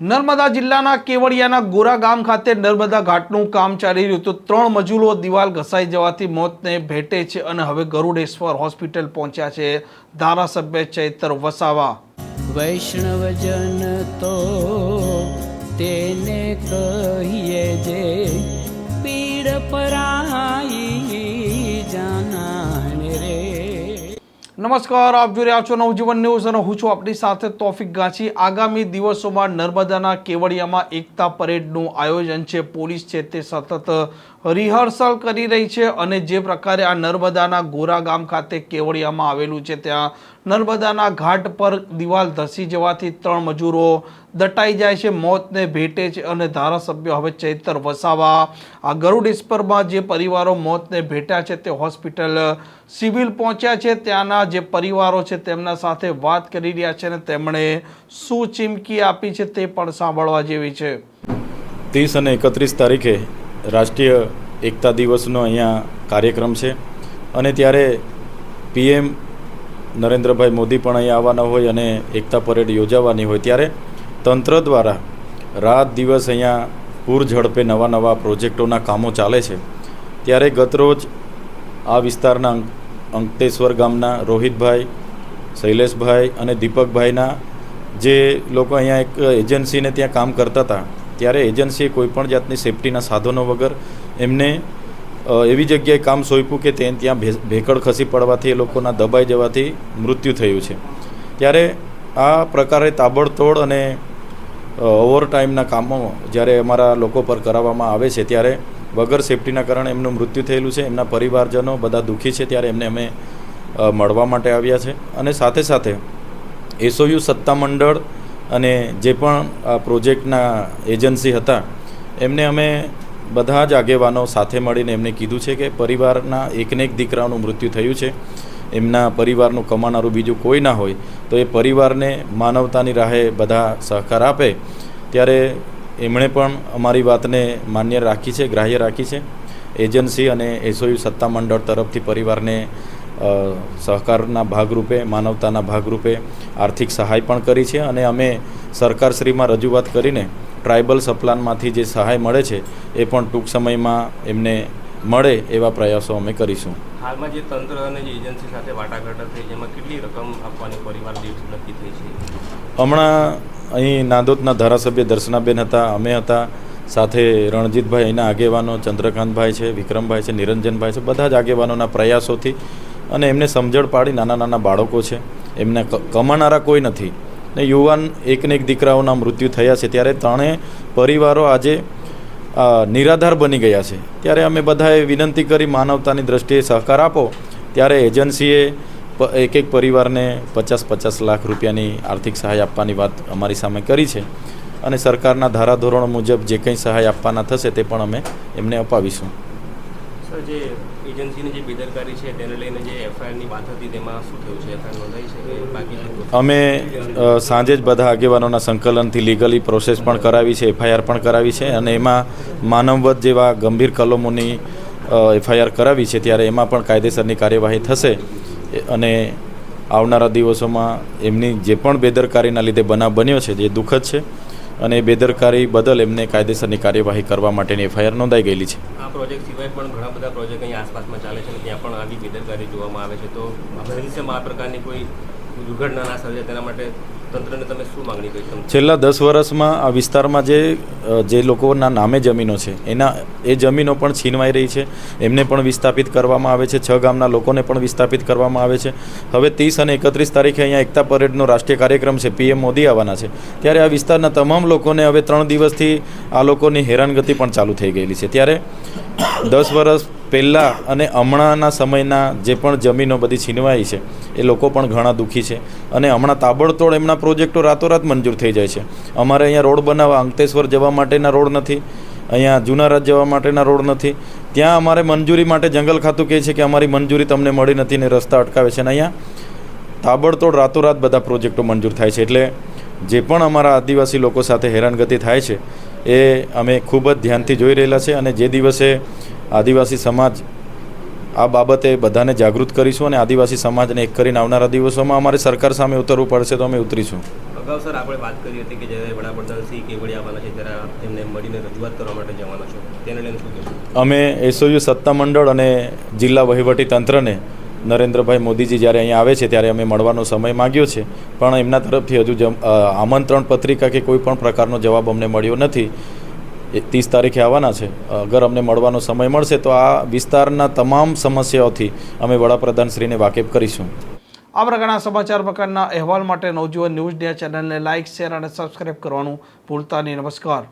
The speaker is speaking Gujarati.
નર્મદા જિલ્લાના કેવડિયાના ગોરા ગામ ખાતે નર્મદા ઘાટનું કામ ચાલી રહ્યું હતું. ત્રણ મજૂરો દિવાલ ઘસાઈ જવાથી મોતને ભેટે છે અને હવે ગરુડેશ્વર હોસ્પિટલ પહોંચ્યા છે. ધારાસભ્ય ચૈતર વસાવા. વૈષ્ણવજન તો તેને કહીએ જે પીડ પરાઈ નમસ્કાર, આપ જોઈ રહ્યા છો નવજીવન ન્યૂઝ અને હું છું આપણી સાથે તોફિક ગાંચી. આગામી દિવસોમાં નર્મદાના કેવડિયામાં એકતા પરેડનું આયોજન છે. પોલીસ છે તે સતત રિહર્સલ કરી રહી છે અને જે પ્રકારે આ નર્મદાના ગોરા ગામ ખાતે કેવડિયામાં આવેલું છે, ત્યાં નર્મદાના ઘાટ પર દિવાલ ધસી જવાથી ત્રણ મજૂરો દટાઈ જાય છે, મોતને ભેટે છે અને ધારાસભ્ય હવે ચૈતર વસાવા. આ ગરુડ ઇસ્પરમાં જે પરિવારો મોતને ભેટ્યા છે તે હોસ્પિટલ સિવિલ પહોંચ્યા છે. ત્યાંના જે પરિવારો છે તેમના સાથે વાત કરી રહ્યા છે અને તેમણે શું ચીમકી આપી છે તે પણ સાંભળવા જેવી છે. ત્રીસ અને એકત્રીસ તારીખે રાષ્ટ્રીય એકતા દિવસનો અહીંયા કાર્યક્રમ છે અને ત્યારે પીએમ નરેન્દ્રભાઈ મોદી પણ અહીંયા આવવાના હોય અને એકતા પરેડ યોજાવાની હોય ત્યારે તંત્ર દ્વારા રાત દિવસ અહીંયા પૂર ઝડપે નવા નવા પ્રોજેક્ટોના કામો ચાલે છે. ત્યારે ગતરોજ આ વિસ્તારના અંકતેશ્વર ગામના રોહિતભાઈ, શૈલેષભાઈ અને દીપકભાઈના જે લોકો અહીંયા એક એજન્સીને ત્યાં કામ કરતા હતા, ત્યારે એજન્સીએ કોઈપણ જાતની સેફટીના સાધનો વગર એમને એવી જગ્યાએ કામ સોંપ્યું કે તે ત્યાં ભેકડ ખસી પડવાથી એ લોકોના દબાઈ જવાથી મૃત્યુ થયું છે. ત્યારે આ પ્રકારે તાબડતોડ અને ઓવર ટાઈમના કામો જ્યારે અમારા લોકો પર કરાવવામાં આવે છે, ત્યારે વગર સેફટીના કારણે એમનું મૃત્યુ થયેલું છે, એમના પરિવારજનો બધા દુઃખી છે, ત્યારે એમને અમે મળવા માટે આવ્યા છે. અને સાથે સાથે એસઓયુ સત્તામંડળ અને જે પણ આ પ્રોજેક્ટના એજન્સી હતા, એમને અમે બધા જ આગેવાનો સાથે મળીને એમને કીધું છે કે પરિવારના એકને એક દીકરાનું મૃત્યુ થયું છે. એમના પરિવારનું કમાનારું બીજું કોઈ ના હોય તો એ પરિવારને માનવતાની રાહે બધા સહકાર આપે. ત્યારે એમણે પણ અમારી વાતને માન્ય રાખી છે, ગ્રાહ્ય રાખી છે. એજન્સી અને એસઓયુ સત્તામંડળ તરફથી પરિવારને સહકારના ભાગરૂપે, માનવતાના ભાગરૂપે આર્થિક સહાય પણ કરી છે અને અમે સરકારશ્રીમાં રજૂઆત કરીને ટ્રાઇબલ સપ્લાનમાંથી જે સહાય મળે છે એ પણ ટૂંક સમયમાં એમને મળે એવા પ્રયાસો અમે કરીશું. હાલમાં જે તંત્ર અને જે એજન્સી સાથે વાટાઘાટો થઈ જેમાં કેટલી રકમ આપવાની પરિવાર દીઠ નક્કી થઈ છે? હમણાં અહીં નાંદોદના ધારાસભ્ય દર્શનાબેન હતા અમે હતા સાથે રણજીતભાઈ અહીંના આગેવાનો ચંદ્રકાંતભાઈ છે વિક્રમભાઈ છે નિરંજનભાઈ છે બધા જ આગેવાનોના પ્રયાસોથી અને એમને સમજણ પાડી નાના નાના બાળકો છે. એમને કમાનારા કોઈ નથી. ને યુવાન એકને એક દીકરાઓના મૃત્યુ થયા છે. ત્યારે ત્રણેય પરિવારો આજે નિરાધાર બની ગયા છે. ત્યારે અમે બધાએ વિનંતી કરી માનવતાની દ્રષ્ટિએ સહકાર આપો. ત્યારે એજન્સીએ એક એક પરિવારને પચાસ પચાસ લાખ રૂપિયાની આર્થિક સહાય આપવાની વાત અમારી સામે કરી છે અને સરકારના ધારાધોરણો મુજબ જે કંઈ સહાય આપવાના થશે તે પણ અમે એમને અપાવીશું. સર જે એજન્સીની જે બેદરકારી છે, તેને લઈને જે એફઆઈઆરની વાત હતી, તેમાં શું થયું છે? એફઆઈઆર નોંધાઈ છે અમે સાંજે જ બધા આગેવાનોના સંકલનથી લીગલી પ્રોસેસ પણ કરાવી છે, એફઆઈઆર પણ કરાવી છે અને એમાં માનવવધ જેવા ગંભીર કલમોની એફઆઈઆર કરાવી છે ત્યારે એમાં પણ કાયદેસરની કાર્યવાહી થશે. અને આવનારા દિવસોમાં એમની જે પણ બેદરકારીના લીધે બનાવ બન્યો છે, જે દુઃખદ છે અને બેદરકારી બદલ એમને કાયદેસરની કાર્યવાહી કરવા માટેની એફઆઈઆર નોંધાઈ ગયેલી છે. આ પ્રોજેક્ટ સિવાય પણ ઘણા બધા પ્રોજેક્ટ અહીં આસપાસમાં ચાલે છે ત્યાં પણ આવી બેદરકારી જોવામાં આવે છે. તો ભવિષ્યમાં આ પ્રકારની કોઈ દુર્ઘટના ના સર્જાય તેના માટે છેલ્લા દસ વર્ષમાં આ વિસ્તારમાં જે જે લોકોના નામે જમીનો છે, એના, એ જમીનો પણ છીનવાઈ રહી છે. એમને પણ વિસ્થાપિત કરવામાં આવે છે. છ ગામના લોકોને પણ વિસ્થાપિત કરવામાં આવે છે. હવે ત્રીસ અને એકત્રીસ તારીખે અહીંયા એકતા પરેડનો રાષ્ટ્રીય કાર્યક્રમ છે. પીએમ મોદી આવવાના છે. ત્યારે આ વિસ્તારના તમામ લોકોને હવે ત્રણ દિવસથી આ લોકોની હેરાનગતિ પણ ચાલુ થઈ ગયેલી છે. ત્યારે દસ વર્ષ પહેલાં અને હમણાંના સમયના જે પણ જમીનો બધી છીનવાઈ છે, એ લોકો પણ ઘણા દુઃખી છે. અને હમણાં તાબડતોડ એમના પ્રોજેક્ટો રાતોરાત મંજૂર થઈ જાય છે. અમારે અહીંયા રોડ બનાવવા, અંકલેશ્વર જવા માટેના રોડ નથી, અહીંયા જુનારાજ જવા માટેના રોડ નથી. ત્યાં અમારે મંજૂરી માટે જંગલ ખાતું કહે છે કે અમારી મંજૂરી તમને મળી નથી ને રસ્તા અટકાવે છે. અને અહીંયા તાબડતોડ રાતોરાત બધા પ્રોજેક્ટો મંજૂર થાય છે. એટલે જે પણ અમારા આદિવાસી લોકો સાથે હેરાનગતિ થાય છે એ અમે ખૂબ જ ધ્યાનથી જોઈ રહેલા છે અને જે દિવસે આદિવાસી સમાજ આ બાબતે બધાને જાગૃત કરીશું અને આદિવાસી સમાજને એક કરીને આવનારા દિવસોમાં અમારે સરકાર સામે ઉતરવું પડશે તો અમે ઉતરીશું. અગાઉ સર આપણે વાત કરી હતી કે જ્યારે વડાપ્રધાન શ્રી આવવાના છે ત્યારે તેમને મળીને રજૂઆત કરવા માટે જવાના છો. તેને લઈને શું અમે એસઓયુ સત્તામંડળ અને જિલ્લા વહીવટી તંત્રને નરેન્દ્રભાઈ મોદીજી જ્યારે અહીંયા આવે છે, ત્યારે અમે મળવાનો સમય માગ્યો છે. પણ એમના તરફથી હજુ આમંત્રણ પત્રિકા કે કોઈ પણ પ્રકારનો જવાબ અમને મળ્યો નથી. એ ત્રીસ તારીખે આવવાના છે. અગર અમને મળવાનો સમય મળશે, તો આ વિસ્તારના તમામ સમસ્યાઓથી અમે વડાપ્રધાનશ્રીને વાકેફ કરીશું. આ પ્રકારના સમાચાર પ્રકારના અહેવાલ માટે નવજીવન ન્યૂઝ ડે ચેનલને લાઇક, શેર અને સબસ્ક્રાઇબ કરવાનું ભૂલતા નહીં. નમસ્કાર.